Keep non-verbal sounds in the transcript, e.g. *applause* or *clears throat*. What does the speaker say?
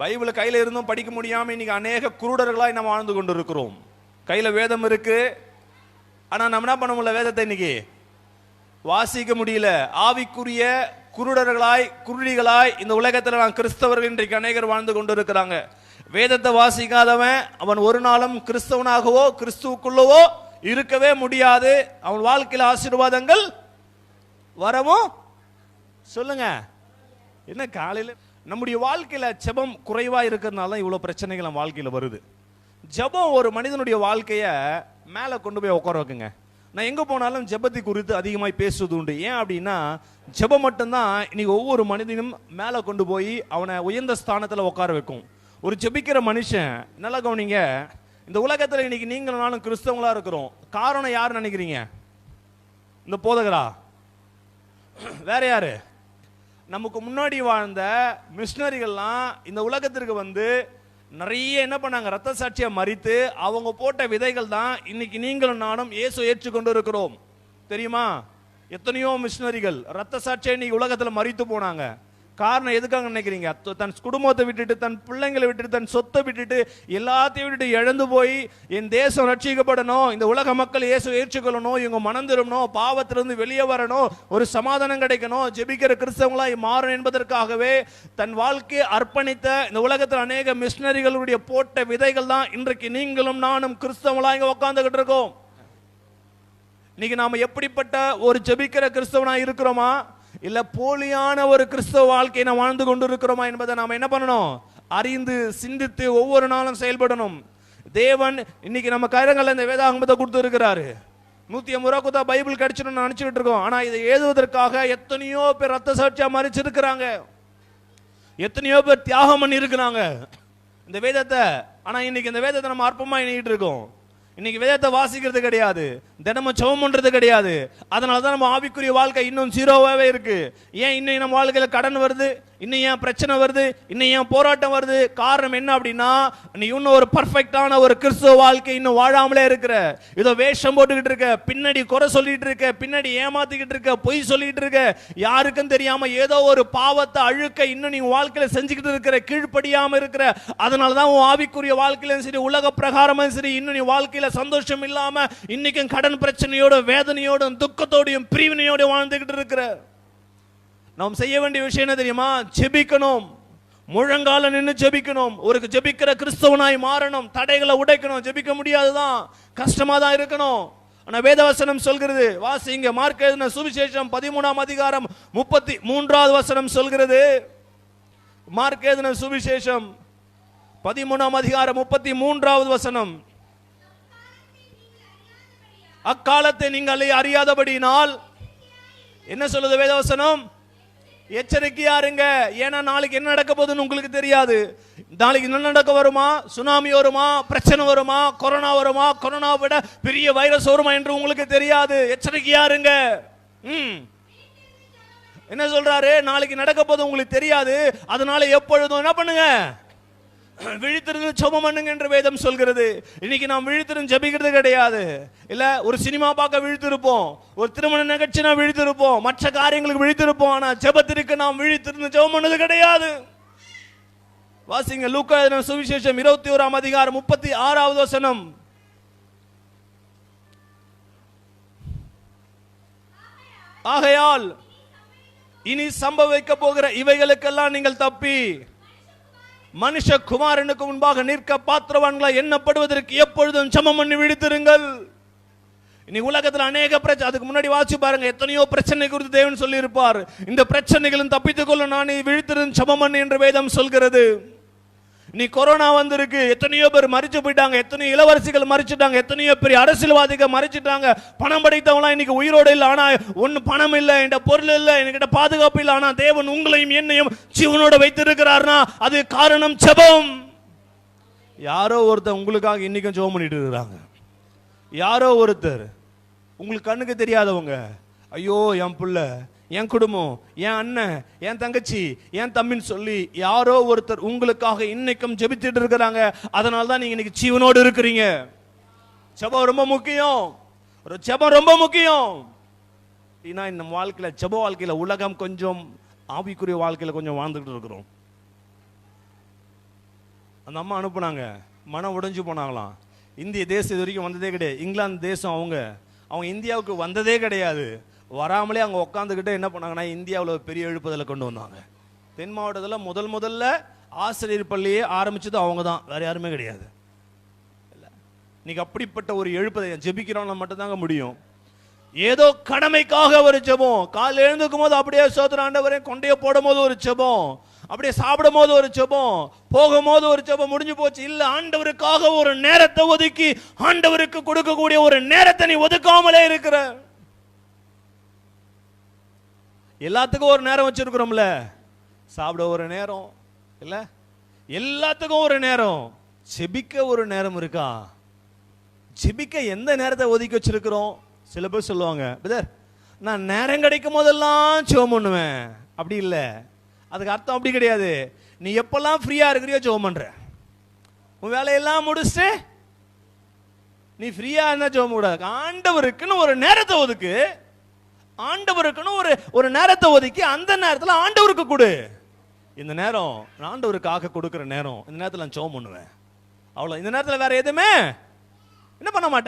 பைபிளை கையில் இருந்தும் படிக்க முடியாமல் இன்றைக்கி அநேக குருடர்களாக நம்ம வாழ்ந்து கொண்டு இருக்கிறோம் கையில் வேதம் இருக்குது ஆனால் நம்ம என்ன பண்ண முடியல வேதத்தை இன்னைக்கு? வாசிக்க முடியல. ஆவிக்குரிய குருடர்களாய் குருடிகளாய் இந்த உலகத்தில் நான் கிறிஸ்தவர்கள் இன்றைக்கு அநேகர் வாழ்ந்து கொண்டு இருக்கிறாங்க வேதத்தை வாசிக்காதவன் அவன் ஒரு நாளும் கிறிஸ்தவனாகவோ கிறிஸ்துவுக்குள்ளவோ இருக்கவே முடியாது. அவன் வாழ்க்கையில் ஆசீர்வாதங்கள் வரவும் சொல்லுங்க. என்ன காலையில் நம்முடைய வாழ்க்கையில் ஜெபம் குறைவாக இருக்கிறதுனால தான் இவ்வளோ பிரச்சனைகள் நம்ம வாழ்க்கையில் வருது. ஜெபம் ஒரு மனிதனுடைய வாழ்க்கையை மேலே கொண்டு போய் உட்கார வைக்குங்க. நான் எங்கே போனாலும் ஜெபத்தை குறித்து அதிகமாக பேசுவது உண்டு. ஏன் அப்படின்னா ஜெபம் மட்டும்தான் இன்னைக்கு ஒவ்வொரு மனிதனும் மேலே கொண்டு போய் அவனை உயர்ந்த ஸ்தானத்தில் உட்கார வைக்கும். ஒரு ஜெபிக்கிற மனுஷன் நல்லா கவனிங்க இந்த உலகத்தில் இன்னைக்கு நீங்களும் நானும் இருக்கிறோம். காரணம் யார் நினைக்கிறீங்க? இந்த போதகரா? வேற யாரு? நமக்கு முன்னாடி வாழ்ந்த மிஷினரிகள்லாம் இந்த உலகத்திற்கு வந்து நிறைய என்ன பண்ணாங்க? ரத்த சாட்சியை மறித்து அவங்க போட்ட விதைகள் தான் இன்னைக்கு நீங்களும் நானும் இயேசு ஏற்றுக்கொண்டு இருக்கிறோம். தெரியுமா? எத்தனையோ மிஷினரிகள் ரத்த சாட்சியை இன்னைக்கு உலகத்தில் மறித்து போனாங்க. காரணம் எதுக்காக நினைக்கிறீங்க? தன் குடும்பத்தை விட்டுட்டு தன் பிள்ளைங்களை விட்டுட்டு தன் சொத்தை விட்டுட்டு எல்லாத்தையும் விட்டுட்டு இழந்து போய் என் தேசம் ரட்சிக்கப்படணும் இந்த உலக மக்கள் இயேசு ஏற்றுக்கொள்ளணும் இவங்க மனம் திரும்பணும் பாவத்திலிருந்து வெளியே வரணும் ஒரு சமாதானம் கிடைக்கணும் ஜெபிக்கிற கிறிஸ்தவங்களாய் மாறணும் என்பதற்காகவே தன் வாழ்க்கையை அர்ப்பணித்த இந்த உலகத்தில் அநேக மிஷினரிகளுடைய போட்ட விதைகள் தான் இன்றைக்கு நீங்களும் நானும் கிறிஸ்தவங்களா இங்க உட்காந்துக்கிட்டு இருக்கோம். இன்னைக்கு நாம எப்படிப்பட்ட ஒரு ஜெபிக்கிற கிறிஸ்தவனா இருக்கிறோமா? இல்ல போலியான ஒரு கிறிஸ்தவ வாழ்க்கையை நாம் வாழ்ந்து கொண்டிருக்கிறோமா என்பதை நாம் என்ன பண்ணணும்? அறிந்து சிந்தித்து ஒவ்வொரு நாளும் செயல்படணும். தேவன் இன்னைக்கு நம்ம கரங்கள்ல இந்த வேதாகமத்தை கொடுத்துருக்கிறாரு. நூற்றி நூத்தி ஐம்பது ரூபா கொடுத்தா பைபிள் கிடைச்சிடும் நினச்சிக்கிட்டு இருக்கோம். ஆனா இதை எழுதுவதற்காக எத்தனையோ பேர் ரத்த சாட்சியா மறிச்சிருக்கிறாங்க எத்தனையோ பேர் தியாகம் பண்ணி இருக்கிறாங்க இந்த வேதத்தை ஆனா இன்னைக்கு இந்த வேதத்தை நம்ம அற்பமா எண்ணிக்கிட்டு இருக்கோம். இன்னைக்கு வேதத்தை வாசிக்கிறது கிடையாது. தினமும் சவம் பண்றது கிடையாது. அதனால தான் நம்ம ஆவிக்குரிய வாழ்க்கை இன்னும் சீரோவாகவே இருக்கு. ஏன் இன்னும் நம்ம வாழ்க்கையில் கடன் வருது? இன்னும் ஏன் பிரச்சனை வருது? இன்னும் ஏன் போராட்டம் வருது? காரணம் என்ன அப்படின்னா நீ இன்னும் ஒரு பர்ஃபெக்டான ஒரு கிறிஸ்துவ வாழ்க்கை இன்னும் வாழாமலே இருக்கிற. ஏதோ வேஷம் போட்டுக்கிட்டு இருக்க பின்னாடி குறை சொல்லிட்டு இருக்க பின்னாடி ஏமாத்திக்கிட்டு இருக்க பொய் சொல்லிட்டு இருக்க. யாருக்கும் தெரியாம ஏதோ ஒரு பாவத்தை அழுக்க இன்னும் நீ வாழ்க்கையில செஞ்சுக்கிட்டு இருக்கிற கீழ்ப்படியாம இருக்கிற. அதனால தான் உன் ஆவிக்குரிய வாழ்க்கையிலும் சரி உலக பிரகாரமும் சரி இன்னும் நீ வாழ்க்கையில சந்தோஷம் இல்லாம இன்னைக்கும் கடன் பிரச்சனையோட வேதனையோடும் துக்கத்தோடையும் பிரிவினையோடும் வாழ்ந்துகிட்டு இருக்கிற. நாம் செய்ய வேண்டிய விஷயம் என்ன தெரியுமா? ஜெபிக்கணும். முழங்கால நின்று ஜெபிக்கணும். ஒரு ஜெபிக்கிற கிறிஸ்தவனாய் மாறணும். தடைகளை உடைக்கணும். ஜெபிக்க முடியாதுதான். கஷ்டமா தான் இருக்கணும். ஆனா வேதவசனம் சொல்கிறது வாசிங்க மார்க் எழுதின சுவிசேஷம் பதிமூணாம் அதிகாரம் முப்பத்தி மூன்றாவது வசனம் சொல்கிறது. மார்க் எழுதின சுவிசேஷம் பதிமூணாம் அதிகாரம் முப்பத்தி மூன்றாவது வசனம். அக்காலத்தை நீங்கள் அறியாதபடினால் என்ன சொல்லுது வேதவசனம்? எச்சரிக்கையா இருங்க. ஏன்னா நாளைக்கு என்ன நடக்க போகுதுன்னு உங்களுக்கு தெரியாது. நாளைக்கு என்ன நடக்க வருமா? சுனாமி வருமா? பிரச்சனை வருமா? கொரோனா வருமா? கொரோனா விட பெரிய வைரஸ் வருமா என்று உங்களுக்கு தெரியாது. எச்சரிக்கையா இருங்க. ம். என்ன சொல்றாரு? நாளைக்கு நடக்க போது உங்களுக்கு தெரியாது. அதனால எப்பொழுதும் என்ன பண்ணுங்க? *clears throat* விழித்திருந்து ஜெபம் பண்ணுங்க என்று வேதம் சொல்கிறது. இன்னைக்கு நாம் விழித்திருந்து ஜெபிக்கிறது கிடையாது. இல்ல ஒரு சினிமா பார்க்க விழித்திருப்போம். ஒரு திருமண நிகழ்ச்சி நாம் விழித்திருப்போம். மற்ற காரியங்களுக்கு விழித்திருப்போம். ஆனா ஜெபத்திற்கு நாம் விழித்திருந்து ஜெபம் பண்ணது கிடையாது. வாசிங்க லூக்கா சுவிசேஷம் இருபத்தி ஓராம் அதிகாரம் முப்பத்தி ஆறாவது வசனம். ஆகையால் இனி சம்பவிக்க போகிற இவைகளுக்கெல்லாம் நீங்கள் தப்பி. மனுஷ குமாரனுக்கு முன்பாக நிற்க பாத்திரவான்களை எண்ணப்படுவதற்கு எப்பொழுதும் சமம் பண்ணி விழித்திருங்கள். இனி உலகத்தில் அநேக பிரச்சனை அதுக்கு முன்னாடி வாசி பாருங்க எத்தனையோ பிரச்சனை குறித்து தேவன் சொல்லி இருப்பார் இந்த பிரச்சனைகளும் தப்பித்துக் கொள்ள நான் விழித்திருந்து சமம் என்று வேதம் சொல்கிறது. நீ கொரோனா வந்திருக்கு எத்தனையோ பேர் மறிச்சு போயிட்டாங்க எத்தனையோ இளவரசிகள் மறிச்சிட்டாங்க எத்தனையோ பெரிய அரசியல்வாதிகள் மறிச்சிட்டாங்க பணம் படைத்தவங்களாம் இன்னைக்கு உயிரோடு இல்லை. ஆனா ஒன்றும் பணம் இல்லை என்கிட்ட பொருள் இல்லை என்கிட்ட பாதுகாப்பு இல்லை. ஆனா தேவன் உங்களையும் என்னையும் ஜீவனோட வைத்திருக்கிறார்னா அது காரணம் செபம். யாரோ ஒருத்தர் உங்களுக்காக இன்னைக்கும் ஜெபம் பண்ணிட்டு இருக்கிறாங்க. யாரோ ஒருத்தர் உங்களுக்கு கண்ணுக்கு தெரியாதவங்க ஐயோ என் பிள்ளை என் குடும்பம் என் அண்ணன் என் தங்கச்சி என் தம்பின்னு சொல்லி யாரோ ஒருத்தர் உங்களுக்காக இன்னைக்கும் ஜெபித்துட்டு இருக்கிறாங்க. அதனால தான் நீங்க இன்னைக்கு ஜீவனோடு இருக்கிறீங்க. ஜெபம் ரொம்ப முக்கியம். ஒரு ஜெபம் ரொம்ப முக்கியம். ஏன்னா இந்த வாழ்க்கையில ஜெப வாழ்க்கையில உலகம் கொஞ்சம் ஆவிக்குரிய வாழ்க்கையில கொஞ்சம் வாழ்ந்துகிட்டு இருக்கிறோம். அந்த அம்மா அனுப்புனாங்க. மனம் உடைஞ்சு போனாங்களாம். இந்திய தேசம் இது வரைக்கும் வந்ததே கிடையாது. இங்கிலாந்து தேசம் அவங்க அவங்க இந்தியாவுக்கு வந்ததே கிடையாது. வராமலே அங்கே உட்காந்துக்கிட்டு என்ன பண்ணாங்கன்னா இந்தியாவில் ஒரு பெரிய எழுப்புதலை கொண்டு வந்தாங்க. தென் மாவட்டத்தில் முதல் முதல்ல ஆசிரியர் பள்ளியே ஆரம்பித்தது அவங்க தான் வேறு யாருமே கிடையாது. இல்லை. இன்னைக்கு அப்படிப்பட்ட ஒரு எழுப்பதை ஜெபிக்கிறவங்கள மட்டும்தாங்க முடியும். ஏதோ கடமைக்காக ஒரு ஜெபம். காலைல எழுந்துக்கும் போது அப்படியே சோதனை ஆண்டவரே கொண்டையை போடும் போது ஒரு ஜெபம். அப்படியே சாப்பிடும் போது ஒரு ஜெபம். போகும்போது ஒரு ஜெபம் முடிஞ்சு போச்சு. இல்ல ஆண்டவருக்காக ஒரு நேரத்தை ஒதுக்கி ஆண்டவருக்கு கொடுக்கக்கூடிய ஒரு நேரத்தை நீ ஒதுக்காமலே இருக்கிற. எல்லாத்துக்கும் ஒரு நேரம் வச்சிருக்கிறோம்ல. சாப்பிட ஒரு நேரம் இல்லை? எல்லாத்துக்கும் ஒரு நேரம். செபிக்க ஒரு நேரம் இருக்கா? ஜெபிக்க எந்த நேரத்தை ஒதுக்கி வச்சிருக்கிறோம்? சில பேர் சொல்லுவாங்க பிரதர் நான் நேரம் கிடைக்கும் போதெல்லாம் ஜெபம் பண்ணுவேன். அப்படி இல்லை. அதுக்கு அர்த்தம் அப்படி கிடையாது. நீ எப்பெல்லாம் ஃப்ரீயாக இருக்கிறியோ ஜெபம் பண்ற. உன் வேலையெல்லாம் முடிச்சுட்டு நீ ஃப்ரீயாக இருந்தால் ஜெபம் கூடாது ஆண்டவருக்குன்னு ஒரு நேரத்தை ஒதுக்கு. ஆண்டவருக்குன்னு ஒரு ஒரு நேரத்தை ஒதுக்கி அந்த நேரத்தில் ஆண்டவருக்கு கொடு. இந்த நேரம் நான் ஆண்டவருக்காக கொடுக்குற நேரம் இந்த நேரத்தில் நான் சோம் பண்ணுவேன். அவ்வளோ இந்த நேரத்தில் வேற எதுவுமே என்ன பண்ண மாட்டேன்?